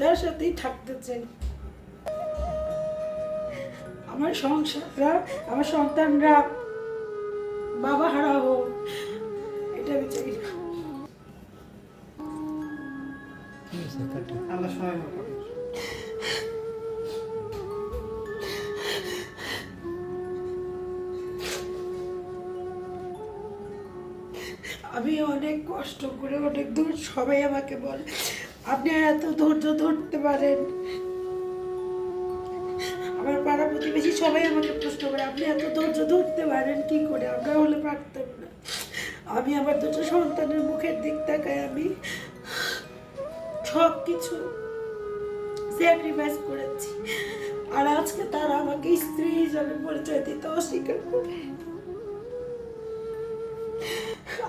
তার সাথেই থাকতে চাই। আমার সংসাররা আমার সন্তানরা বাবা হারা হোক এটা আমি চাই আল্লাহ সহায় আমি অনেক কষ্ট করে অনেক দূর সবাই আমাকে বলে আপনি এত ধৈর্য ধরতে পারেন। আমার পাড়া প্রতিবেশী সবাই আমাকে প্রশ্ন করে, আপনি এত ধৈর্য ধরতে পারেন, কি করে? আমরা হলে পারতাম না। আমি আমার দুটো সন্তানের মুখের দিক তাকায় আমি সব কিছু স্যাক্রিফাইস করেছি। আর আজকে তারা আমাকে স্ত্রী হিসাবে পরিচয় দিতে অস্বীকার করে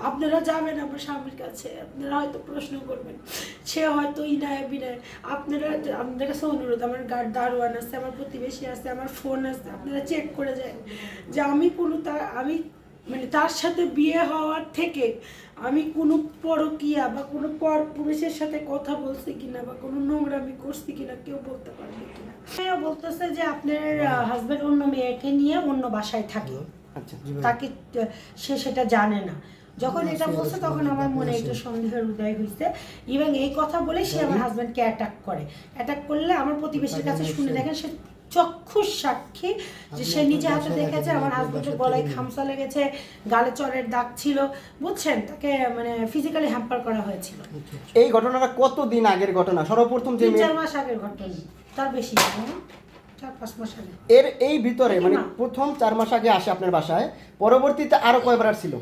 আপনারা যাবেন আমার স্বামীর কাছে আপনারা হয়তো প্রশ্ন করবেন সে হয়তো ইনায় বিনায় আপনারা আপনাদের কাছে অনুরোধ আমার গার্ড দারোয়ান আছে আমার প্রতিবেশী আছে আমার ফোন আছে আপনারা চেক করে যান যে আমি কোনো তার আমি মানে তার সাথে বিয়ে হওয়ার থেকে আমি কোনো পরকিয়া বা কোনো পর পুরুষের সাথে কথা বলছি কিনা বা কোনো নোংরামি করছি কিনা কেউ বলতে পারবে কিনা। বলতেছে যে আপনার হাজবেন্ড অন্য মেয়েকে নিয়ে অন্য বাসায় থাকে। আচ্ছা তাকে সে সেটা জানে না। যখন এটা বলছে তখন আমার মনে একটু সন্দেহের উদয় হয়েছে এবং এই কথা বলে সে আমার হাজব্যান্ডকে অ্যাটাক করে। অ্যাটাক করলে আমার প্রতিবেশীর কাছে শুনে দেখেন সে চক্ষুষ সাক্ষী যে সে নিজে হাতে দেখেছে আমার হাজব্যান্ডের গলায় খামসা লেগেছে গালে চরের দাগ ছিল বুঝছেন? তাকে মানে ফিজিক্যালি হ্যাম্পার করা হয়েছিল। এই ঘটনাটা কতদিন আগের ঘটনা? সর্বপ্রথম যে চার মাস আগের ঘটনা। তার বেশি হ্যাঁ? চার পাঁচ মাস আগে। এর এই ভিতরে মানে প্রথম চার মাস আগে আসে আপনার বাসায় পরবর্তীতে আরও কয়বার ছিল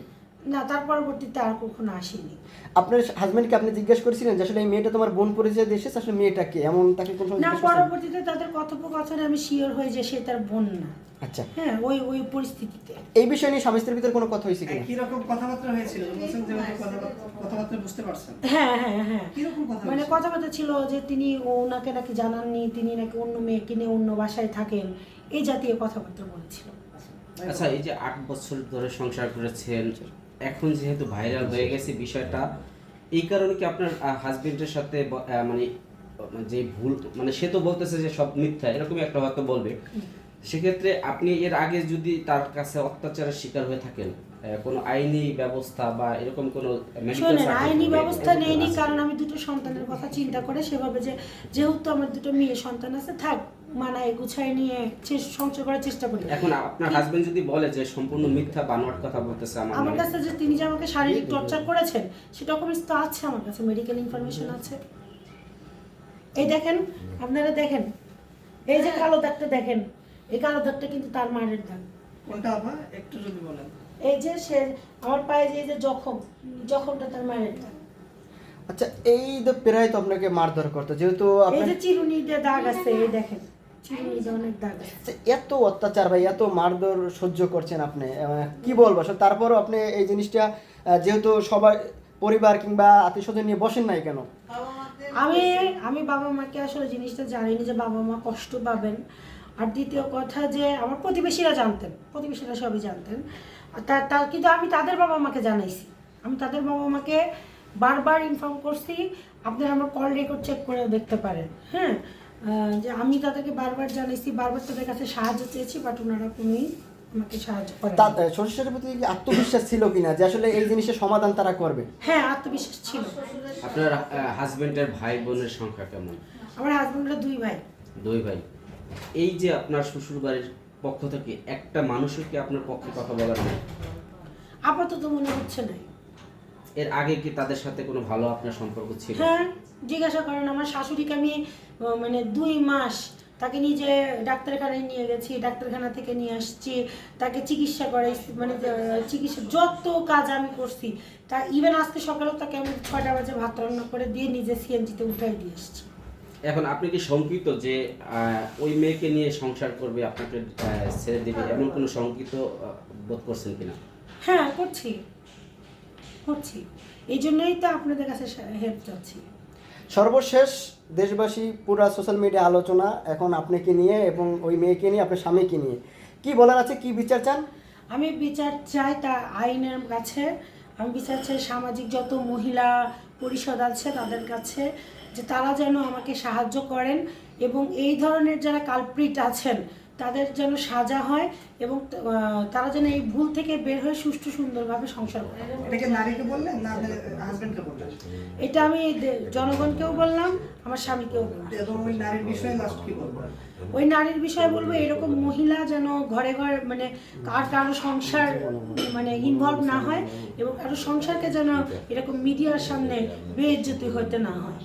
না তার পরবর্তীতে আর কখনো আসেনি। আপনার হাজবেন্ডকে আপনি জিজ্ঞেস করেছিলেন যে আসলে এই মেয়েটা তোমার বোন পরিচয় দিয়ে এসেছে আসলে মেয়েটা কে? এমন তাকে কোন না পরবর্তীতে তাদের কথোপকথনে আমি শিওর হয়ে যে সে তার বোন না। আচ্ছা। হ্যাঁ ওই ওই পরিস্থিতিতে। এই বিষয় নিয়ে স্বামী স্ত্রীর ভিতরে কোনো কথা হয়েছে কিনা? কীরকম কথাবার্তা হয়েছিল বলছেন যে কথাবার্তা- কথাবার্তা বুঝতে পারছেন। হ্যাঁ হ্যাঁ হ্যাঁ। কথা মানে? কথাবার্তা ছিল যে তিনি ওনাকে নাকি জানাননি তিনি নাকি অন্য মেয়েকে নিয়ে অন্য বাসায় থাকেন এই জাতীয় কথাবার্তা বলেছিল। আচ্ছা এই যে আট বছর ধরে সংসার করেছেন এখন যেহেতু ভাইরাল হয়ে গেছে বিষয়টা এই কারণে কি আপনার হাজবেন্ডের সাথে মানে যে ভুল মানে সে তো বলতেছে যে সব মিথ্যা এরকমই একটা হয়তো বলবে। সেক্ষেত্রে আপনি এর আগে যদি তার কাছে অত্যাচারের শিকার হয়ে থাকেন কোনো আইনি ব্যবস্থা বা এরকম কোনো শোনেন আইনি ব্যবস্থা আছে? কারণ আমি দুটো সন্তানের কথা চিন্তা করে সেভাবে যে যেহেতু আমার দুটো মেয়ে সন্তান আছে থাক মানায় গুছায় নিয়ে সংসার করার চেষ্টা করি। এখন আপনার হাজবেন্ড যদি বলে যে সম্পূর্ণ মিথ্যা বানোয়ার কথা বলতেছে আমার আমার কাছে যে তিনি যে আমাকে শারীরিক টর্চার করেছেন সে ডকুমেন্টস তো আছে আমার কাছে মেডিকেল ইনফরমেশন আছে। এই দেখেন আপনারা দেখেন এই যে কালো দাগটা দেখেন এই কালো দাগটা কিন্তু তার মায়ের দাগ। কোনটা আপা একটু যদি বলেন। এই যে সে আমার পায়ে যে এই যে জখম জখমটা তার মায়ের দাগ। আচ্ছা এই তো প্রায় তো আপনাকে মারধর করতো যেহেতু এই যে চিরুনি দিয়ে দাগ আছে এই দেখেন। আচ্ছা, এত অত্যাচার বা এত মারধর সহ্য করছেন আপনি কি বলব? তারপরও আপনি এই জিনিসটা যেহেতু সবাই পরিবার কিংবা আত্মীয় নিয়ে বসেন নাই কেন? আমি আমি বাবা মাকে আসলে জিনিসটা জানিনি যে বাবা মা কষ্ট পাবেন। আর দ্বিতীয় কথা যে আমার প্রতিবেশীরা জানতেন প্রতিবেশীরা সবই জানতেন। তা তা কিন্তু আমি তাদের বাবা মাকে জানাইছি। আমি তাদের বাবা মাকে বারবার ইনফর্ম করছি আপনারা আমার কল রেকর্ড চেক করে দেখতে পারেন হ্যাঁ? যে আমি তাদেরকে বারবার জানাইছি বারবার তাদের কাছে সাহায্য চেয়েছি বাট ওনারা কোনোই আমাকে সাহায্য তার শ্বশুরের প্রতি আত্মবিশ্বাস ছিল কিনা? যে আসলে এই জিনিসের সমাধান তারা করবে? হ্যাঁ আত্মবিশ্বাস ছিল। আপনার হাজবেন্ডের ভাই বোনের সংখ্যা কেমন? আমার হাজবেন্ডরা দুই ভাই। দুই ভাই। এই যে আপনার শ্বশুর বাড়ির পক্ষ থেকে একটা মানুষও কি আপনার পক্ষে কথা বলার নেই আপাতত মনে হচ্ছে না এর আগে কি তাদের সাথে কোনো ভালো আপনার সম্পর্ক ছিল? হ্যাঁ জিজ্ঞাসা করেন আমার শাশুড়িকে আমি মানে দুই মাস তাকে নিজে ডাক্তারখানায় নিয়ে গেছি ডাক্তারখানা থেকে নিয়ে আসছি তাকে চিকিৎসা করাইছি মানে চিকিৎসা যত কাজ আমি করছি তা ইভেন আজকে সকালেও তাকে আমি ছয়টা বাজে ভাত রান্না করে দিয়ে নিজে সিএনজিতে উঠাই দিয়ে এসছি এখন আপনি কি শঙ্কিত যে ওই মেয়েকে নিয়ে সংসার করবে আপনাকে ছেড়ে দেবে এমন কোনো শঙ্কিত বোধ করছেন কিনা? হ্যাঁ করছি। করছি। এই জন্যই তো আপনাদের কাছে হেল্প চাচ্ছি। সর্বশেষ দেশবাসী পুরা সোশ্যাল মিডিয়া আলোচনা এখন আপনাকে নিয়ে এবং ওই মেয়েকে নিয়ে আপনার স্বামীকে নিয়ে। কি বলার আছে কি বিচার চান? আমি বিচার চাই তা আইনের কাছে। আমি বিচার চাই সামাজিক যত মহিলা পরিষদ আছে তাদের কাছে যে তারা যেন আমাকে সাহায্য করেন এবং এই ধরনের যারা কালপ্রিট আছেন তাদের যেন সাজা হয় এবং তারা যেন এই ভুল থেকে বের হয়ে সুষ্ঠু সুন্দরভাবে সংসার করে। এটাকে নারীকে বললেন না হাজবেন্ডকে বললেন? এটা আমি জনগণকেও বললাম আমার স্বামীকেও বললাম। ওই নারীর বিষয়ে লাস্ট কি বলব? ওই নারীর বিষয়ে বলব এরকম মহিলা যেন ঘরে ঘরে মানে কার কারও সংসার মানে ইনভলভ না হয় এবং কারও সংসারকে যেন এরকম মিডিয়ার সামনে বেজ্জতি হতে না হয়।